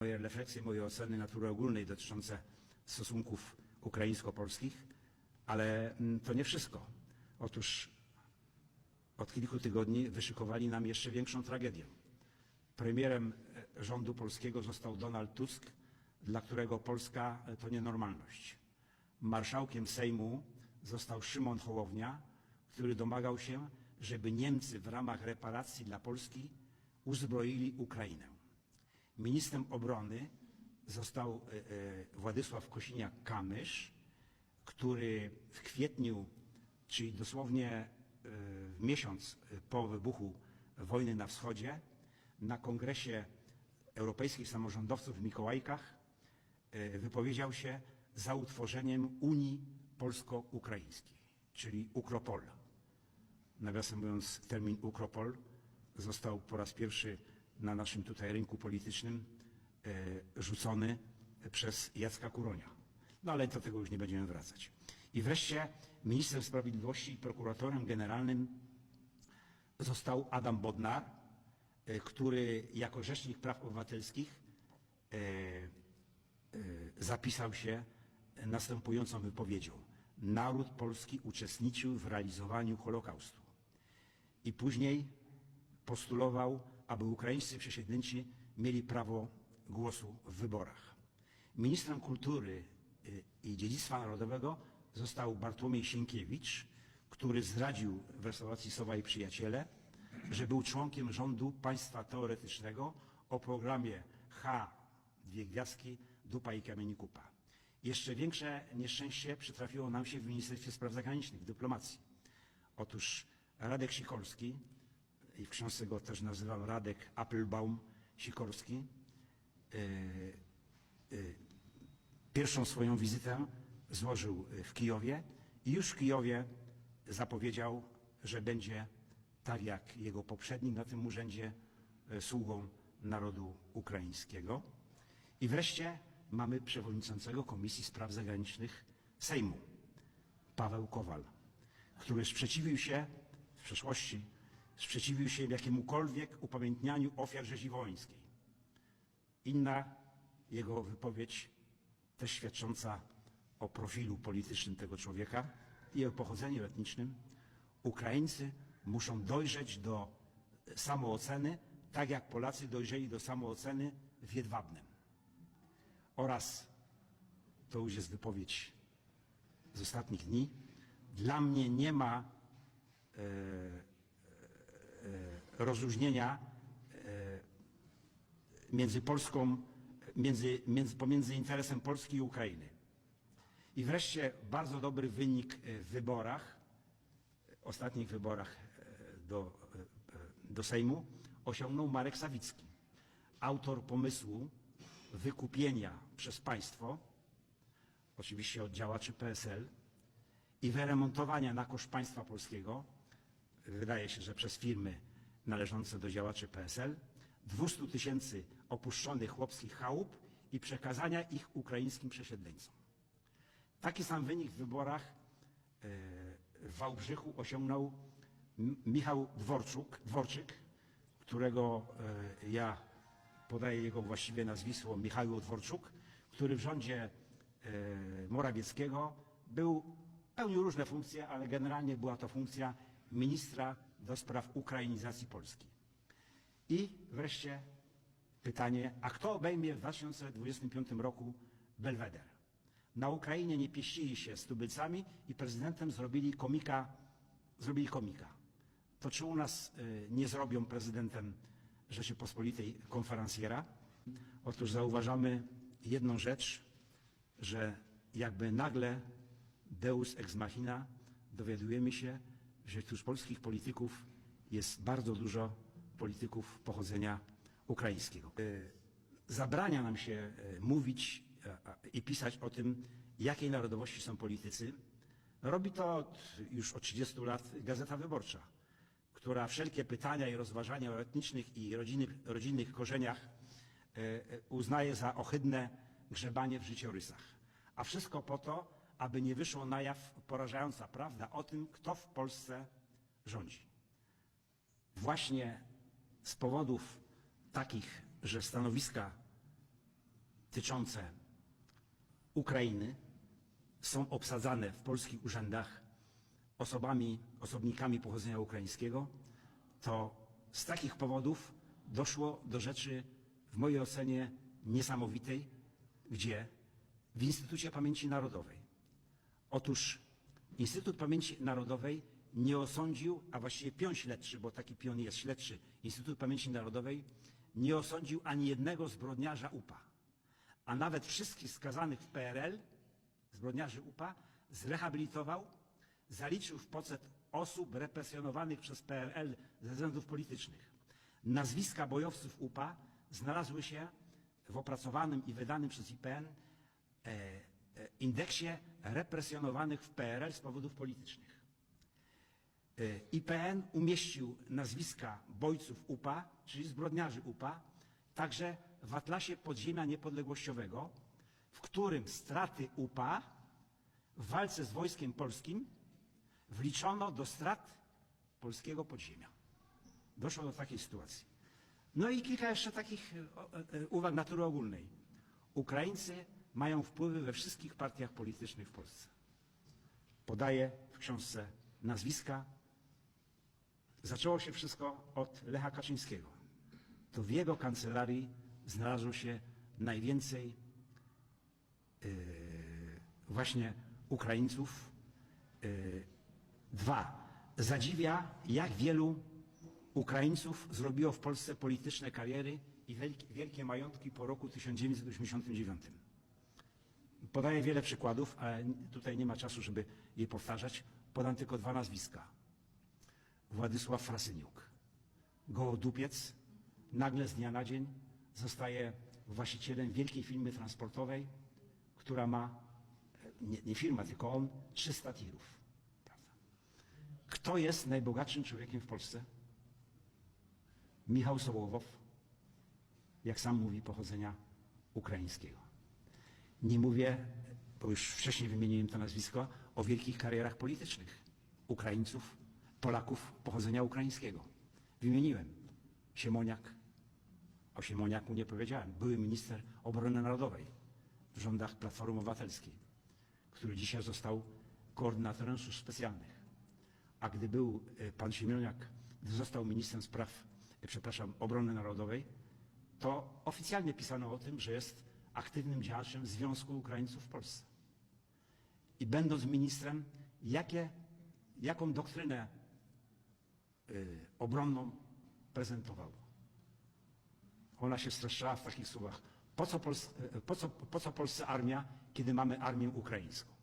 moje refleksje, moje oceny natury ogólnej dotyczące stosunków ukraińsko-polskich, ale mm, to nie wszystko. Otóż od kilku tygodni wyszykowali nam jeszcze większą tragedię. Premierem e, rządu polskiego został Donald Tusk, dla którego Polska e, to nienormalność. Marszałkiem Sejmu został Szymon Hołownia, który domagał się, żeby Niemcy w ramach reparacji dla Polski uzbroili Ukrainę. Ministrem obrony został e, e, Władysław Kosiniak-Kamysz, który w kwietniu, czyli dosłownie e, w miesiąc po wybuchu wojny na wschodzie, na kongresie europejskich samorządowców w Mikołajkach wypowiedział się za utworzeniem Unii Polsko-Ukraińskiej, czyli Ukropol. Nawiasem mówiąc, termin Ukropol został po raz pierwszy na naszym tutaj rynku politycznym e, rzucony przez Jacka Kuronia. No ale do tego już nie będziemy wracać. I wreszcie ministrem sprawiedliwości i prokuratorem generalnym został Adam Bodnar, e, który jako rzecznik praw obywatelskich e, zapisał się następującą wypowiedzią. Naród polski uczestniczył w realizowaniu Holokaustu. I później postulował, aby ukraińscy przesiedleńcy mieli prawo głosu w wyborach. Ministrem kultury y, i dziedzictwa narodowego został Bartłomiej Sienkiewicz, który zdradził w restauracji Sowa i Przyjaciele, że był członkiem rządu państwa teoretycznego o programie H, dwie gwiazdki, dupa i kamieni kupa. Jeszcze większe nieszczęście przytrafiło nam się w Ministerstwie Spraw Zagranicznych, w dyplomacji. Otóż Radek Sikorski, i w książce go też nazywam Radek Applebaum Sikorski, e, e, pierwszą swoją wizytę złożył w Kijowie i już w Kijowie zapowiedział, że będzie tak jak jego poprzednik na tym urzędzie e, sługą narodu ukraińskiego. I wreszcie mamy przewodniczącego Komisji Spraw Zagranicznych Sejmu, Paweł Kowal, który sprzeciwił się w przeszłości, sprzeciwił się jakiemukolwiek upamiętnianiu ofiar rzezi wołyńskiej. Inna jego wypowiedź, też świadcząca o profilu politycznym tego człowieka i o pochodzeniu etnicznym. Ukraińcy muszą dojrzeć do samooceny, tak jak Polacy dojrzeli do samooceny w Jedwabnem. Oraz, to już jest wypowiedź z ostatnich dni, dla mnie nie ma e, rozróżnienia e, między Polską, między, między, pomiędzy interesem Polski i Ukrainy. I wreszcie bardzo dobry wynik e, w wyborach, e, ostatnich wyborach do, do Sejmu osiągnął Marek Sawicki, autor pomysłu wykupienia przez państwo, oczywiście od działaczy PSL, i wyremontowania na koszt państwa polskiego, wydaje się, że przez firmy należące do działaczy PSL, 200 tysięcy opuszczonych chłopskich chałup i przekazania ich ukraińskim przesiedleńcom. Taki sam wynik w wyborach e, w Wałbrzychu osiągnął Michał Dworczuk, Dworczyk, którego e, ja podaję jego właściwe nazwisko Michał Dworczuk, który w rządzie e, Morawieckiego był, pełnił różne funkcje, ale generalnie była to funkcja ministra do spraw ukrainizacji Polski. I wreszcie pytanie, a kto obejmie w 2025 roku Belweder? Na Ukrainie nie pieścili się z tubylcami i prezydentem zrobili komika, zrobili komika. To czy u nas y, nie zrobią prezydentem Rzeczypospolitej konferencjera? Otóż zauważamy jedną rzecz, że jakby nagle Deus ex machina dowiadujemy się, że wśród polskich polityków jest bardzo dużo polityków pochodzenia ukraińskiego. Y, Zabrania nam się y, mówić i pisać o tym, jakiej narodowości są politycy. Robi to od, już od 30 lat Gazeta Wyborcza, która wszelkie pytania i rozważania o etnicznych i rodzinnych, korzeniach e, e, uznaje za ohydne grzebanie w życiorysach. A wszystko po to, aby nie wyszło na jaw porażająca prawda o tym, kto w Polsce rządzi. Właśnie z powodów takich, że stanowiska tyczące Ukrainy są obsadzane w polskich urzędach osobami, osobnikami pochodzenia ukraińskiego, to z takich powodów doszło do rzeczy w mojej ocenie niesamowitej, gdzie w Instytucie Pamięci Narodowej Otóż Instytut Pamięci Narodowej nie osądził, a właściwie pion śledczy, bo taki pion jest śledczy Instytut Pamięci Narodowej, nie osądził ani jednego zbrodniarza UPA. A nawet wszystkich skazanych w PRL, zbrodniarzy UPA, zrehabilitował, zaliczył w poczet osób represjonowanych przez PRL ze względów politycznych. Nazwiska bojowców UPA znalazły się w opracowanym i wydanym przez IPN e, indeksie represjonowanych w PRL z powodów politycznych. E, IPN umieścił nazwiska bojców UPA, czyli zbrodniarzy UPA, także w Atlasie Podziemia Niepodległościowego, w którym straty UPA w walce z wojskiem polskim wliczono do strat polskiego podziemia. Doszło do takiej sytuacji. No i kilka jeszcze takich e, e, uwag natury ogólnej. Ukraińcy mają wpływy we wszystkich partiach politycznych w Polsce. Podaję w książce nazwiska. Zaczęło się wszystko od Lecha Kaczyńskiego. To w jego kancelarii znalazło się najwięcej yy, właśnie Ukraińców. Yy, dwa. Zadziwia, jak wielu Ukraińców zrobiło w Polsce polityczne kariery i wielkie, majątki po roku 1989. Podaję wiele przykładów, ale tutaj nie ma czasu, żeby je powtarzać. Podam tylko dwa nazwiska. Władysław Frasyniuk. Gołodupiec nagle z dnia na dzień zostaje właścicielem wielkiej firmy transportowej, która ma, nie, nie firma, tylko on, 300 tirów. Kto jest najbogatszym człowiekiem w Polsce? Michał Sołowow, jak sam mówi, pochodzenia ukraińskiego. Nie mówię, bo już wcześniej wymieniłem to nazwisko, o wielkich karierach politycznych Ukraińców, Polaków pochodzenia ukraińskiego. Wymieniłem Siemoniak, o Siemoniaku nie powiedziałem, były minister obrony narodowej w rządach Platformy Obywatelskiej, który dzisiaj został koordynatorem służb specjalnych. A gdy był e, pan Siemoniak, gdy został ministrem spraw, e, przepraszam, obrony narodowej, to oficjalnie pisano o tym, że jest aktywnym działaczem Związku Ukraińców w Polsce. I będąc ministrem, jakie, jaką doktrynę y, obronną prezentował? Ona się streszczała w takich słowach. Po co, Pols- y, po, co, po co Polsce armia, kiedy mamy armię ukraińską?